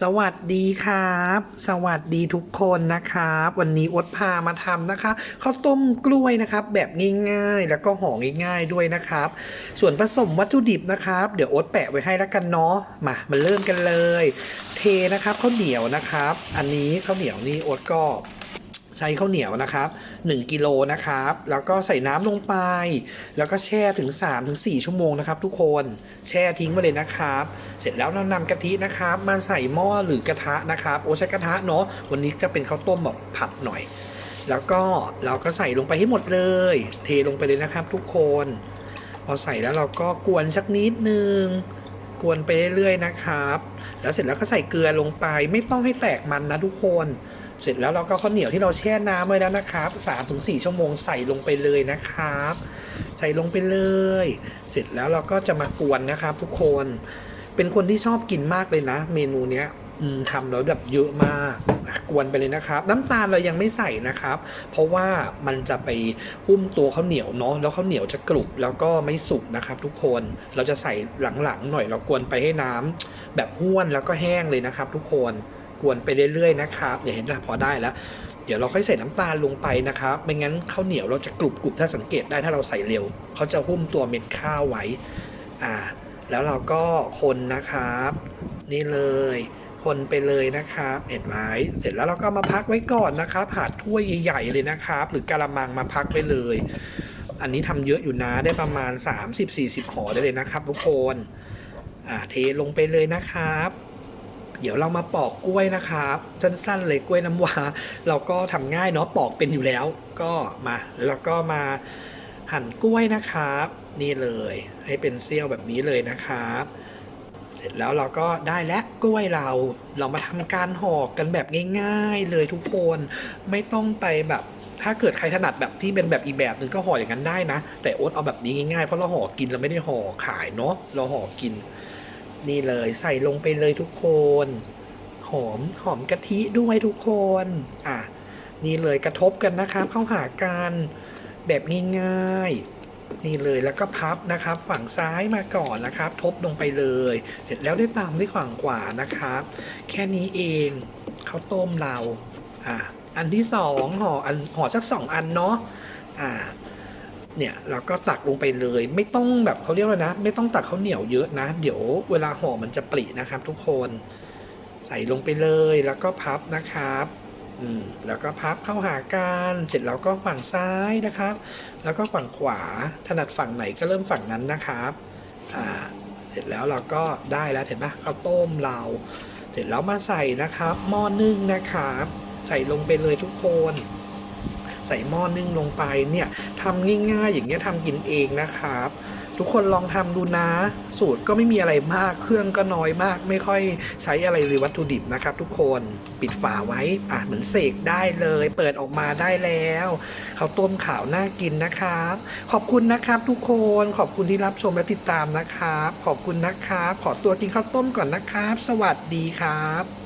สวัสดีครับ สวัสดีทุกคนนะครับ วันนี้อดพามาทำนะคะข้าวต้มกล้วยนะครับ แบบง่ายๆ แล้วก็ห่อง่าย ๆด้วยนะครับ ส่วนผสมวัตถุดิบนะครับ เดี๋ยวอดแปะไว้ให้แล้วกันเนาะมามาเริ่มกันเลย เทนะครับข้าวเหนียวนะครับ อันนี้ข้าวเหนียวนี่อดก็ ใช้ข้าวเหนียวนะครับ 1กิโลนะครับ แล้วก็ใส่น้ำลงไป แล้วก็แช่ถึง 3-4 ชั่วโมงนะครับ ทุกคนแช่ทิ้งไว้เลยนะครับ เสร็จแล้วเรานำกะทินะครับ มาใส่หม้อหรือกระทะนะครับ โอใช้กระทะเนาะวันนี้จะเป็นข้าวต้มแบบผัดหน่อย แล้วก็เราก็ใส่ลงไปให้หมดเลย เทลงไปเลยนะครับ ทุกคนพอใส่แล้วเราก็กวนสักนิดนึงกวนไปเรื่อยๆนะครับ แล้วเสร็จแล้วก็ใส่เกลือลงไป ไม่ต้องให้แตกมันนะทุกคน เสร็จแล้วเราก็ข้าวเหนียวที่เราแช่น้ำไว้แล้วนะครับ3-4ชั่วโมงใส่ลงไปเลยนะครับ ใส่ลงไปเลย เสร็จแล้วเราก็จะมากวนนะครับ ทุกคน เป็นคนที่ชอบกินมากเลยนะ เมนูเนี้ยทำแล้วแบบเยอะมากกวนไปเลยนะครับ น้ำตาลเรายังไม่ใส่นะครับ เพราะว่ามันจะไปหุ้มตัวข้าวเหนียวเนาะแล้วข้าวเหนียวจะกรุบแล้วก็ไม่สุกนะครับ ทุกคนเราจะใส่หลังๆหน่อยเรากวนไปให้น้ำแบบห้วนแล้วก็แห้งเลยนะครับ ทุกคน กวนไปเรื่อยๆนะครับเดี๋ยวเห็นไหมพอได้แล้ว เดี๋ยวเราค่อยใส่น้ำตาลลงไปนะครับไม่งั้นข้าวเหนียวเราจะกรุบกรุบถ้าสังเกตได้ถ้าเราใส่เร็วเขาจะหุ้มตัวเม็ดข้าวไว้อ่าแล้วเราก็คนนะครับ นี่เลย คนไปเลยนะครับเห็นไหมเสร็จแล้วเราก็มาพักไว้ก่อนนะครับหาถ้วยใหญ่ๆเลยนะครับ หรือกะละมังมาพักไว้เลย อันนี้ทำเยอะอยู่นะได้ประมาณ 30-40ห่อได้เลยนะครับ ทุกคนอ่าเทลงไปเลยนะครับ เดี๋ยวเรามาปอกกล้วยนะครับสั้นๆเลยกล้วยน้ำว้าเราก็ทำง่ายเนาะปอกเป็นอยู่แล้ว ก็มาแล้วก็มาหั่นกล้วยนะครับ นี่เลย ให้เป็นเสี้ยวแบบนี้เลยนะครับ เสร็จแล้วเราก็ได้แล้วกล้วยเรา เรามาทำการห่อกันแบบง่าย ๆ เลยทุกคนไม่ต้องไปแบบถ้าเกิดใครถนัดแบบที่เป็นแบบอีกแบบหนึ่งก็ห่ออย่างนั้นได้นะ แต่โอ๊ตเอาแบบนี้ง่ายๆเพราะเราห่อกินเราไม่ได้ห่อขายเนาะเราห่อกิน นี่เลยใส่ลงไปเลยทุกคน หอมหอมกะทิด้วยทุกคน อะ นี่เลยกระทบกันนะครับเข้าหากันแบบง่ายๆนี่เลยแล้วก็พับนะครับ ฝั่งซ้ายมาก่อนนะครับ ทบลงไปเลย เสร็จแล้วได้ตามด้วยฝั่งขวานะครับ แค่นี้เองข้าวต้มเรา อะอันที่สองห่ออันห่อสักสองอันเนาะอ่า เนี่ยเราก็ตักลงไปเลย ไม่ต้องแบบเขาเรียกว่านะ ไม่ต้องตักข้าวเหนียวเยอะนะ เดี๋ยวเวลาห่อมันจะปรินะครับ ทุกคนใส่ลงไปเลยแล้วก็พับนะครับอืมแล้วก็พับเข้าหากันเสร็จแล้วก็ฝั่งซ้ายนะครับ แล้วก็ฝั่งขวาถนัดฝั่งไหนก็เริ่มฝั่งนั้นนะครับอ่าเสร็จแล้วเราก็ได้แล้วเห็นปะข้าวต้มเรา เสร็จแล้วมาใส่นะครับหม้อนึ่งนะครับ ใส่ลงไปเลยทุกคน ใส่หม้อนึ่งลงไปเนี่ยทำง่ายๆอย่างเงี้ยทำกินเองนะครับทุกคนลองทำดูนะ สูตรก็ไม่มีอะไรมาก เครื่องก็น้อยมาก ไม่ค่อยใช้อะไรเลยวัตถุดิบนะครับ ทุกคนปิดฝาไว้อะเหมือนเสกได้เลย เปิดออกมาได้แล้วข้าวต้มขาวน่ากินนะครับ ขอบคุณนะครับ ทุกคนขอบคุณที่รับชมและติดตามนะครับ ขอบคุณนะครับ ขอตัวกินข้าวต้มก่อนนะครับ สวัสดีครับ